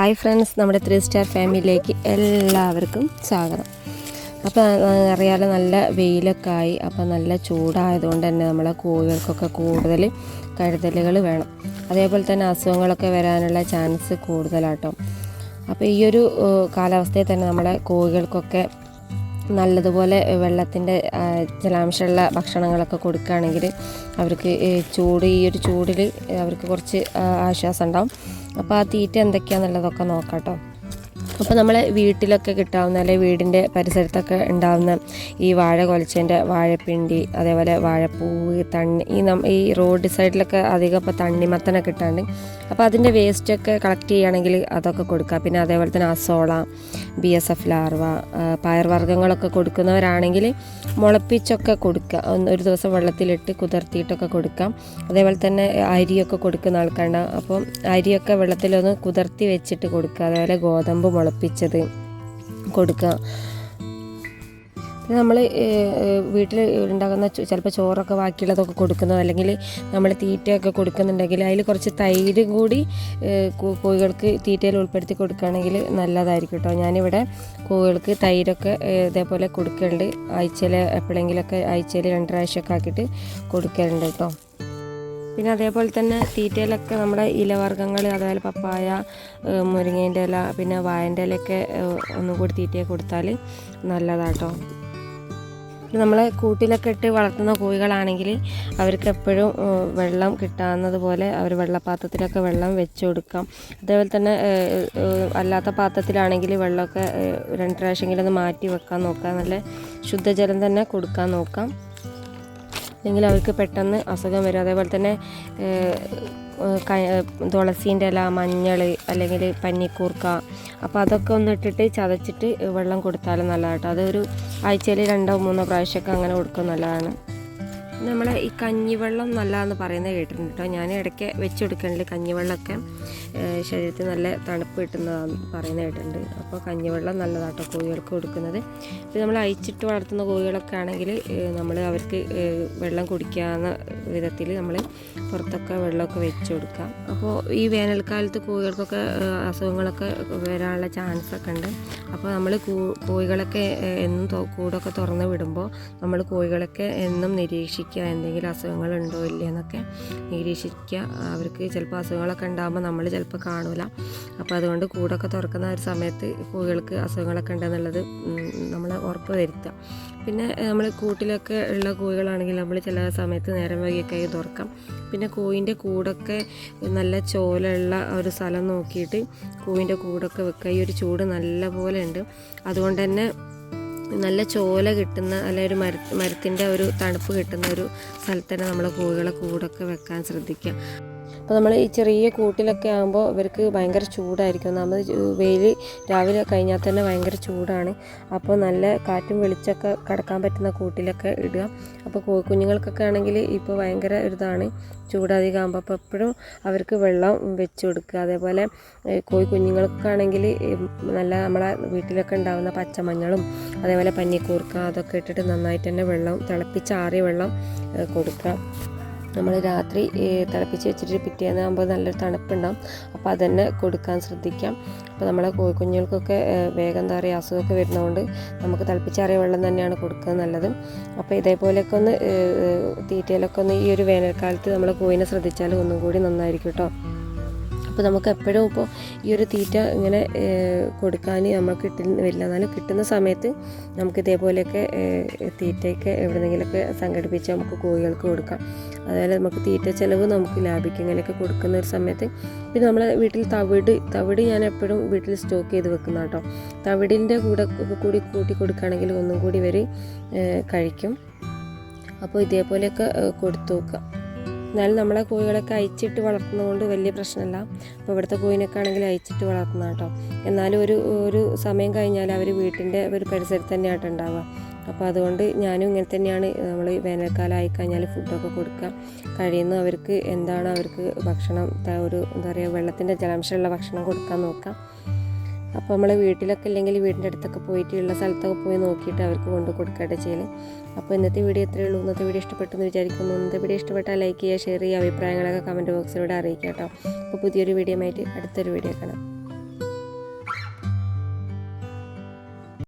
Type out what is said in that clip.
Hi friends നമ്മുടെ three star ഫാമിലിയിലേക്ക് എല്ലാവർക്കും സ്വാഗതം. അപ്പോൾ അറിയാലോ നല്ല വെയിലൊക്കെ ആയി അപ്പോൾ നല്ല ചൂടായതുകൊണ്ട് തന്നെ നമ്മളെ കോഴികൾക്കൊക്കെ കൂടുതൽ കരുതലുകൾ വേണം. അതേപോലെ തന്നെ അസുഖങ്ങളൊക്കെ വരാനുള്ള ചാൻസ് കൂടുതലാട്ടോ. അപ്പോൾ ഈ ഒരു കാലാവസ്ഥയിൽ തന്നെ നമ്മളെ കോഴികൾക്കൊക്കെ നല്ലതുപോലെ വെള്ളത്തിന്റെ ജലാംശമുള്ള ഭക്ഷണങ്ങളൊക്കെ കൊടുക്കുകയാണെങ്കിൽ അവർക്ക് ചൂട് ഈ ഒരു ചൂടിൽ അവർക്ക് കുറച്ച് ആശ്വാസം ഉണ്ടാവും. അപ്പോൾ ആ തീറ്റ എന്തൊക്കെയാണെന്നുള്ളതൊക്കെ നോക്കാം കേട്ടോ അപ്പോൾ നമ്മൾ വീട്ടിലൊക്കെ കിട്ടാവുന്ന അല്ലെങ്കിൽ വീടിന്റെ പരിസരത്തൊക്കെ ഉണ്ടാവുന്ന ഈ വാഴ കൊലച്ചതിന്റെ വാഴപ്പിണ്ടി അതേപോലെ വാഴപ്പൂവ് തണ്ണി ഈ നം ഈ റോഡ് സൈഡിലൊക്കെ അധികം ഇപ്പോൾ തണ്ണിമത്തനൊക്കെ ഇട്ടാണ്ട് അപ്പോൾ അതിന്റെ വേസ്റ്റൊക്കെ കളക്ട് ചെയ്യുകയാണെങ്കിൽ അതൊക്കെ കൊടുക്കുക. പിന്നെ അതേപോലെ തന്നെ azolla B S F larva പയർവർഗങ്ങളൊക്കെ കൊടുക്കുന്നവരാണെങ്കിൽ മുളപ്പിച്ചൊക്കെ കൊടുക്കുക. ഒരു ദിവസം വെള്ളത്തിലിട്ട് കുതിർത്തിയിട്ടൊക്കെ കൊടുക്കാം അതേപോലെ തന്നെ അരിയൊക്കെ കൊടുക്കുന്ന ആൾക്കാരുണ്ടാവും. അപ്പം അരിയൊക്കെ വെള്ളത്തിലൊന്ന് കുതിർത്തി വെച്ചിട്ട് കൊടുക്കുക. അതേപോലെ ഗോതമ്പ് മുളപ്പിച്ചത് കൊടുക്കുക. നമ്മൾ വീട്ടിൽ ഉണ്ടാകുന്ന ചിലപ്പോൾ ചോറൊക്കെ ബാക്കിയുള്ളതൊക്കെ കൊടുക്കുന്നോ അല്ലെങ്കിൽ നമ്മൾ തീറ്റയൊക്കെ കൊടുക്കുന്നുണ്ടെങ്കിൽ അതിൽ കുറച്ച് തൈര് കൂടി കോഴികൾക്ക് തീറ്റയിൽ ഉൾപ്പെടുത്തി കൊടുക്കുകയാണെങ്കിൽ നല്ലതായിരിക്കും കേട്ടോ ഞാനിവിടെ കോഴികൾക്ക് തൈരൊക്കെ ഇതേപോലെ കൊടുക്കലുണ്ട്. ആഴ്ചയിൽ എപ്പോഴെങ്കിലൊക്കെ ആഴ്ചയിൽ രണ്ട് പ്രാവശ്യമൊക്കെ ആക്കിയിട്ട് കൊടുക്കലുണ്ട് കേട്ടോ പിന്നെ അതേപോലെ തന്നെ തീറ്റയിലൊക്കെ നമ്മുടെ ഇലവർഗങ്ങൾ അതായത് പപ്പായ മുരിങ്ങേന്റെ ഇല പിന്നെ വായന്റെ ഇലയൊക്കെ ഒന്നും കൂടി തീറ്റയെ കൊടുത്താൽ നല്ലതാട്ടോ. നമ്മളെ കൂട്ടിലൊക്കെ ഇട്ട് വളർത്തുന്ന കോഴികളാണെങ്കിൽ അവർക്ക് എപ്പോഴും വെള്ളം കിട്ടാവുന്നത് പോലെ അവർ വെള്ളപ്പാത്രത്തിലൊക്കെ വെള്ളം വെച്ച് കൊടുക്കാം. അതേപോലെ തന്നെ അല്ലാത്ത പാത്രത്തിലാണെങ്കിൽ വെള്ളമൊക്കെ രണ്ട് പ്രാവശ്യമെങ്കിലും ഒന്ന് മാറ്റി വെക്കാൻ നോക്കാം. നല്ല ശുദ്ധജലം തന്നെ കൊടുക്കാൻ നോക്കാം. അല്ലെങ്കിൽ അവർക്ക് പെട്ടെന്ന് അസുഖം വരും. അതേപോലെ തന്നെ തുളസീന്റെ ഇല മഞ്ഞൾ അല്ലെങ്കിൽ പന്നിക്കൂർക്ക അപ്പോൾ അതൊക്കെ ഒന്ന് ഇട്ടിട്ട് ചതച്ചിട്ട് വെള്ളം കൊടുത്താലും നല്ലതാട്ടോ. അതൊരു ആഴ്ചയിൽ രണ്ടോ മൂന്നോ പ്രാവശ്യമൊക്കെ അങ്ങനെ കൊടുക്കും നല്ലതാണ്. നമ്മളെ ഈ കഞ്ഞിവെള്ളം നല്ലതെന്ന് പറയുന്നത് കേട്ടിട്ടുണ്ട് കേട്ടോ. ഞാൻ ഇടയ്ക്ക് വെച്ച് കൊടുക്കണില്ല കഞ്ഞിവെള്ളമൊക്കെ. ശരീരത്തിൽ നല്ല തണുപ്പ് കിട്ടുന്നതാണ് പറയുന്നത് കേട്ടിട്ടുണ്ട്. അപ്പോൾ കഞ്ഞിവെള്ളം നല്ലതാട്ടോ കോഴികൾക്ക് കൊടുക്കുന്നത്. ഇത് നമ്മൾ അയച്ചിട്ട് വളർത്തുന്ന കോഴികളൊക്കെ ആണെങ്കിൽ നമ്മൾ അവർക്ക് വെള്ളം കുടിക്കാവുന്ന വിധത്തിൽ നമ്മൾ പുറത്തൊക്കെ വെള്ളമൊക്കെ വെച്ച് കൊടുക്കാം. അപ്പോൾ ഈ വേനൽക്കാലത്ത് കോഴികൾക്കൊക്കെ അസുഖങ്ങളൊക്കെ വരാനുള്ള ചാൻസ് ഒക്കെ ഉണ്ട്. അപ്പോൾ നമ്മൾ കോഴികളൊക്കെ എന്നും കൂടൊക്കെ തുറന്ന് വിടുമ്പോൾ നമ്മൾ കോഴികളൊക്കെ എന്നും നിരീക്ഷിക്കുക എന്തെങ്കിലും അസുഖങ്ങളുണ്ടോ ഇല്ലയെന്നൊക്കെ നിരീക്ഷിക്കുക. അവർക്ക് ചിലപ്പോൾ അസുഖങ്ങളൊക്കെ ഉണ്ടാകുമ്പോൾ നമ്മൾ ചിലപ്പോൾ കാണൂല. അപ്പോൾ അതുകൊണ്ട് കൂടൊക്കെ തുറക്കുന്ന ഒരു സമയത്ത് കോഴികൾക്ക് അസുഖങ്ങളൊക്കെ ഉണ്ടെന്നുള്ളത് നമ്മൾ ഉറപ്പ് വരുത്തുക. പിന്നെ നമ്മൾ കൂട്ടിലൊക്കെ ഉള്ള കോഴികളാണെങ്കിൽ നമ്മൾ ചില സമയത്ത് നേരം വൈകിയൊക്കെ ആയി തുറക്കാം. പിന്നെ കോഴിന്റെ കൂടൊക്കെ നല്ല ചോലുള്ള ഒരു സ്ഥലം നോക്കിയിട്ട് കോഴിന്റെ കൂടൊക്കെ വെക്കുക. ഈ ഒരു ചൂട് നല്ല പോലെ ഉണ്ട്. അതുകൊണ്ട് തന്നെ നല്ല ചോല കിട്ടുന്ന അല്ലെ ഒരു മര മരത്തിന്റെ ഒരു തണുപ്പ് കിട്ടുന്ന ഒരു സ്ഥലത്ത് തന്നെ നമ്മളെ കോഴികളെ കൂടൊക്കെ വെക്കാൻ ശ്രദ്ധിക്കുക. അപ്പോൾ നമ്മൾ ഈ ചെറിയ കൂട്ടിലൊക്കെ ആകുമ്പോൾ ഇവർക്ക് ഭയങ്കര ചൂടായിരിക്കും. നമ്മൾ വെയിൽ രാവിലെ കഴിഞ്ഞാൽ തന്നെ ഭയങ്കര ചൂടാണ്. അപ്പോൾ നല്ല കാറ്റും വെളിച്ചമൊക്കെ കടക്കാൻ പറ്റുന്ന കൂട്ടിലൊക്കെ ഇടുക. അപ്പോൾ കോഴി കുഞ്ഞുങ്ങൾക്കൊക്കെ ആണെങ്കിൽ ഇപ്പോൾ ഭയങ്കര ഒരിതാണ്. ചൂടധികം ആകുമ്പോൾ അപ്പോൾ എപ്പോഴും അവർക്ക് വെള്ളം വെച്ച് കൊടുക്കുക. അതേപോലെ കോഴി കുഞ്ഞുങ്ങൾക്കാണെങ്കിൽ നല്ല നമ്മളെ വീട്ടിലൊക്കെ ഉണ്ടാകുന്ന പച്ചമഞ്ഞളും അതേപോലെ പഞ്ഞിക്കൂർക്ക അതൊക്കെ ഇട്ടിട്ട് നന്നായിട്ട് തന്നെ വെള്ളം തിളപ്പിച്ചാറിയ വെള്ളം കൊടുക്കുക. നമ്മൾ രാത്രി തിളപ്പിച്ച് വെച്ചിട്ട് പിറ്റേന്ന് ആകുമ്പോൾ നല്ലൊരു തണുപ്പുണ്ടാകും അപ്പോൾ അതന്നെ കൊടുക്കാൻ ശ്രദ്ധിക്കാം. അപ്പോൾ നമ്മളെ കോഴിക്കുഞ്ഞുങ്ങൾക്കൊക്കെ വേഗം എന്താ പറയുക അസുഖമൊക്കെ വരുന്നതുകൊണ്ട് നമുക്ക് തിളപ്പിച്ചാറിയ വെള്ളം തന്നെയാണ് കൊടുക്കുന്നത് നല്ലത്. അപ്പോൾ ഇതേപോലെയൊക്കെ ഒന്ന് തീറ്റയിലൊക്കെ ഒന്ന് ഈ ഒരു വേനൽക്കാലത്ത് നമ്മൾ കോഴിനെ ശ്രദ്ധിച്ചാൽ ഒന്നും കൂടി നന്നായിരിക്കും കേട്ടോ അപ്പോൾ നമുക്ക് എപ്പോഴും ഇപ്പോൾ ഈ ഒരു തീറ്റ ഇങ്ങനെ കൊടുക്കാൻ നമുക്ക് കിട്ടുന്ന വരില്ല. എന്നാലും കിട്ടുന്ന സമയത്ത് നമുക്ക് ഇതേപോലെയൊക്കെ തീറ്റയൊക്കെ എവിടെന്നെങ്കിലുമൊക്കെ സംഘടിപ്പിച്ച് നമുക്ക് കോഴികൾക്ക് കൊടുക്കാം. അതുപോലെ നമുക്ക് തീറ്റ ചിലവ് നമുക്ക് ലാഭിക്കും. ഇങ്ങനെയൊക്കെ കൊടുക്കുന്ന ഒരു സമയത്ത് പിന്നെ നമ്മളെ വീട്ടിൽ തവിട് തവിട് ഞാൻ എപ്പോഴും വീട്ടിൽ സ്റ്റോക്ക് ചെയ്ത് വെക്കുന്ന കേട്ടോ. തവിടിന്റെ കൂടെ കൂടി കൂട്ടി കൊടുക്കുകയാണെങ്കിൽ ഒന്നും കൂടി ഇവർ കഴിക്കും. അപ്പോൾ ഇതേപോലെയൊക്കെ കൊടുത്തു നോക്കുക. എന്നാലും നമ്മളെ കോഴികളൊക്കെ അയച്ചിട്ട് വളർത്തുന്നതുകൊണ്ട് വലിയ പ്രശ്നമല്ല. അപ്പോൾ ഇവിടുത്തെ കോഴിനൊക്കെ ആണെങ്കിൽ അയച്ചിട്ട് വളർത്തുന്ന കേട്ടോ. എന്നാലും ഒരു ഒരു സമയം കഴിഞ്ഞാൽ അവർ വീട്ടിന്റെ ഒരു പരിസരത്ത് തന്നെയായിട്ട് ഉണ്ടാവുക. അപ്പോൾ അതുകൊണ്ട് ഞാനും ഇങ്ങനെ തന്നെയാണ് നമ്മൾ വേനൽക്കാലം ആയിക്കഴിഞ്ഞാൽ ഫുഡൊക്കെ കൊടുക്കുക. കഴിയുന്ന അവർക്ക് എന്താണ് അവർക്ക് ഭക്ഷണം ഒരു എന്താ പറയുക വെള്ളത്തിന്റെ ജലാംശമുള്ള ഭക്ഷണം കൊടുക്കാൻ നോക്കാം അപ്പോൾ നമ്മൾ വീട്ടിലൊക്കെ ഇല്ലെങ്കിൽ വീടിന്റെ അടുത്തൊക്കെ പോയിട്ട് ഉള്ള സ്ഥലത്തൊക്കെ പോയി നോക്കിയിട്ട് അവർക്ക് കൊണ്ട് കൊടുക്കട്ടെ ചെയ്യൽ അപ്പോൾ ഇന്നത്തെ വീഡിയോ ഇത്രയേ ഉള്ളൂ. ഇന്നത്തെ വീഡിയോ ഇഷ്ടപ്പെട്ടെന്ന് വിചാരിക്കുന്നു. ഇന്നത്തെ വീഡിയോ ഇഷ്ടപ്പെട്ടാൽ ലൈക്ക് ചെയ്യുക ഷെയർ ചെയ്യുക അഭിപ്രായങ്ങളൊക്കെ കമന്റ് ബോക്സിലൂടെ അറിയിക്കുക കേട്ടോ. അപ്പോൾ പുതിയൊരു വീഡിയോ ആയിട്ട് അടുത്തൊരു വീഡിയോ കാണാം.